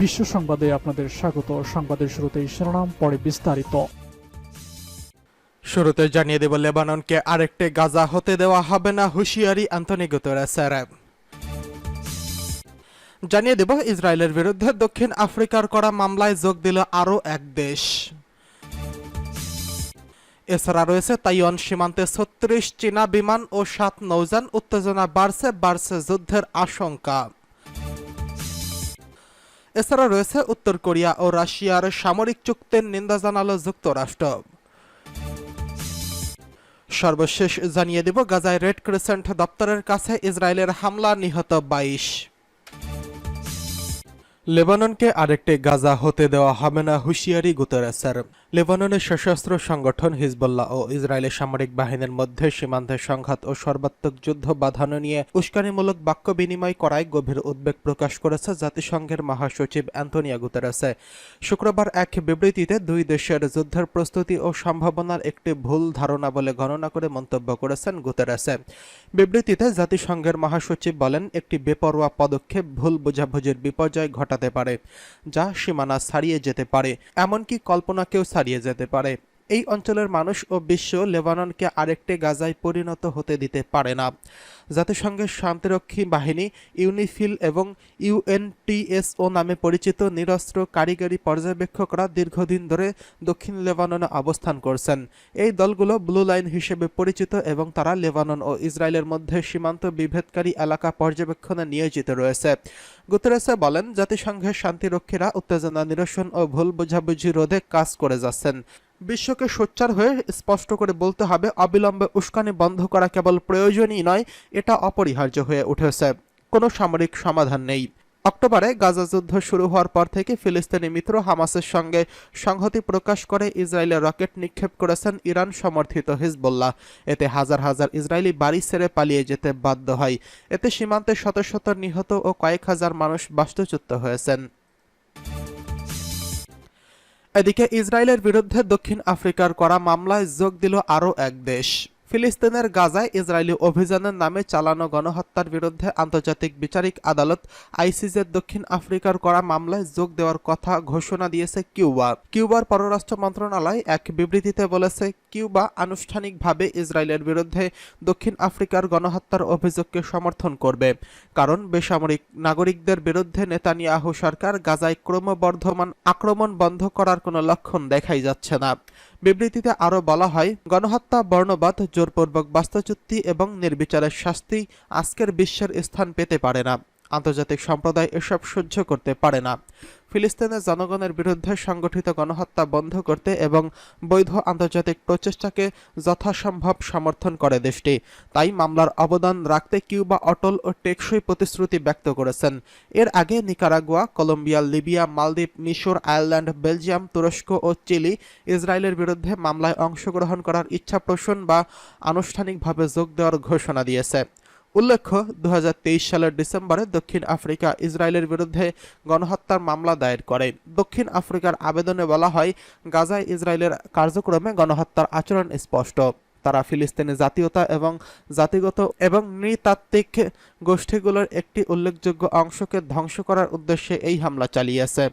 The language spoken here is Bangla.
বিশ্ব সংবাদে আপনাদের স্বাগত। সংবাদের শুরুতেই শিরোনাম, পরে বিস্তারিত। শুরুতে জানিয়ে দেব, লেবাননকে আরেকটি গাজা হতে দেওয়া হবে না, হুঁশিয়ারি অ্যান্থনি গুতেরেসের। জানিয়ে দেব, ইসরায়েলের বিরুদ্ধে দক্ষিণ আফ্রিকার করা মামলায় যোগ দিল আরও এক দেশ। এছাড়া রয়েছে তাইওয়ান সীমান্তে ছত্রিশ চীনা বিমান ও সাত নৌযান, উত্তেজনা বাড়ছে বাড়ছে যুদ্ধের আশঙ্কা। এছাড়া রয়েছে উত্তর কোরিয়া ও রাশিয়ার সামরিক চুক্তির নিন্দা জানালো যুক্তরাষ্ট্র। সর্বশেষ জানিয়ে দেব, গাজায় রেড ক্রিসেন্ট দপ্তরের কাছে ইসরায়েলের হামলা নিহত বাইশ। লেবাননকে আরেকটি গাজা হতে দেওয়া হবে না হুঁশিয়ারি গুতেরেসের। লেবাননের সশস্ত্র সংগঠন হিজবুল্লাহ ও ইসরায়েলের সামরিক বাহিনীর মধ্যে সীমান্তে সংঘাত ও সর্বাত্মক যুদ্ধ বাধানো নিয়ে উস্কানিমূলক বাক্য বিনিময় করায় গভীর উদ্বেগ প্রকাশ করেছে জাতিসংঘের মহাসচিব অ্যান্টনিয়া গুতেরেসে। শুক্রবার এক বিবৃতিতে দুই দেশের যুদ্ধের প্রস্তুতি ও সম্ভাবনার একটি ভুল ধারণা বলে গণনা করে মন্তব্য করেছেন গুতেরেসে। বিবৃতিতে জাতিসংঘের মহাসচিব বলেন, একটি বেপরোয়া পদক্ষেপ ভুল বোঝাবুঝির বিপর্যয় ঘটাতে পারে, যা সীমানা ছাড়িয়ে যেতে পারে। এমনকি কল্পনাকেও ছাড়িয়ে যেতে পারে এই অঞ্চলের মানুষ ও বিশ্ব লেবাননকে আরেকটি গাজায় পরিণত হতে দিতে পারে না। জাতিসংঘের শান্তিরক্ষী বাহিনী, ইউনিফিল এবং ইউএনটিএসও নামে পরিচিত নিরস্ত্র কারিগরি পর্যবেক্ষকরা দীর্ঘদিন ধরে দক্ষিণ লেবাননে অবস্থান করছেন। এই দলগুলো ব্লু লাইন হিসেবে পরিচিত এবং তারা লেবানন ও ইসরায়েলের মধ্যে সীমান্ত বিভেদকারী এলাকা পর্যবেক্ষণে নিয়োজিত রয়েছে। গুতেরেসে বলেন, জাতিসংঘের শান্তিরক্ষীরা উত্তেজনা, নিরসন ও ভুল বোঝাবুঝি রোধে কাজ করে যাচ্ছেন। বিশ্বকে সোচ্চার হয়ে স্পষ্ট করে বলতে হবে, অবিলম্বে উস্কানি বন্ধ করা কেবল প্রয়োজনই নয়, এটা অপরিহার্য হয়ে উঠেছে। কোনো সামরিক সমাধান নেই। অক্টোবরে গাজা যুদ্ধ শুরু হওয়ার পর থেকে ফিলিস্তিনি মিত্র হামাসের সঙ্গে সংহতি প্রকাশ করে ইসরায়েলের রকেট নিক্ষেপ করেছেন ইরান সমর্থিত হিজবুল্লাহ। এতে হাজার হাজার ইসরায়েলি বাড়ি ছেড়ে পালিয়ে যেতে বাধ্য হয়। এতে সীমান্তে শত শত নিহত ও কয়েক হাজার মানুষ বাস্তুচ্যুত হয়েছেন। এদিকে ইসরায়েলের বিরুদ্ধে দক্ষিণ আফ্রিকার করা মামলায় যোগ দিল আরও এক দেশ। ফিলিস্তিনের গাজায় ইসরায়েলি অভিযানের নামে চালানো গণহত্যার বিরুদ্ধে আন্তর্জাতিক বিচারিক আদালত আইসিজের দক্ষিণ আফ্রিকার করা মামলায় যোগ দেওয়ার কথা ঘোষণা দিয়েছে কিউবা। কিউবার পররাষ্ট্র মন্ত্রণালয় এক বিবৃতিতে বলেছে, কিউবা আনুষ্ঠানিকভাবে ইসরায়েলের বিরুদ্ধে দক্ষিণ আফ্রিকার গণহত্যার অভিযোগকে সমর্থন করবে, কারণ বেসামরিক নাগরিকদের বিরুদ্ধে নেতানিয়াহু সরকার গাজায় ক্রমবর্ধমান আক্রমণ বন্ধ করার কোনো লক্ষণ দেখাই যাচ্ছে না। বিবৃতিতে আরও বলা হয়, গণহত্যা, বর্ণবাদ, জোরপূর্বক বাস্তুচ্যুতি এবং নির্বিচারের শাস্তি আজকের বিশ্বের স্থান পেতে পারে না। আন্তর্জাতিক সম্প্রদায় এসব সহ্য করতে পারে না। ফিলিস্তিনের জনগণের বিরুদ্ধে সংগঠিত গণহত্যা বন্ধ করতে এবং বৈধ আন্তর্জাতিক প্রচেষ্টাকে যথাসম্ভব সমর্থন করে দেশটি। তাই মামলার অবদান রাখতে কিউবা অটল ও টেকসই প্রতিশ্রুতি ব্যক্ত করেছেন। এর আগে নিকারাগুয়া, কলম্বিয়া, লিবিয়া, মালদ্বীপ, মিশর, আয়ারল্যান্ড, বেলজিয়াম, তুরস্ক ও চিলি ইসরায়েলের বিরুদ্ধে মামলায় অংশগ্রহণ করার ইচ্ছা পোষণ বা আনুষ্ঠানিকভাবে যোগ দেওয়ার ঘোষণা দিয়েছে। উল্লেখ্য দু হাজার তেইশ সালের ডিসেম্বরে দক্ষিণ আফ্রিকা ইসরায়েলের বিরুদ্ধে গণহত্যার মামলা দায়ের করে। দক্ষিণ আফ্রিকার আবেদনে বলা হয়, গাজায় ইসরায়েলের কার্যক্রমে গণহত্যার আচরণ স্পষ্ট। তারা ফিলিস্তিনি জাতীয়তা এবং জাতিগত এবং নৃতাত্ত্বিক গোষ্ঠীগুলোর একটি উল্লেখযোগ্য অংশকে ধ্বংস করার উদ্দেশ্যে এই হামলা চালিয়েছে।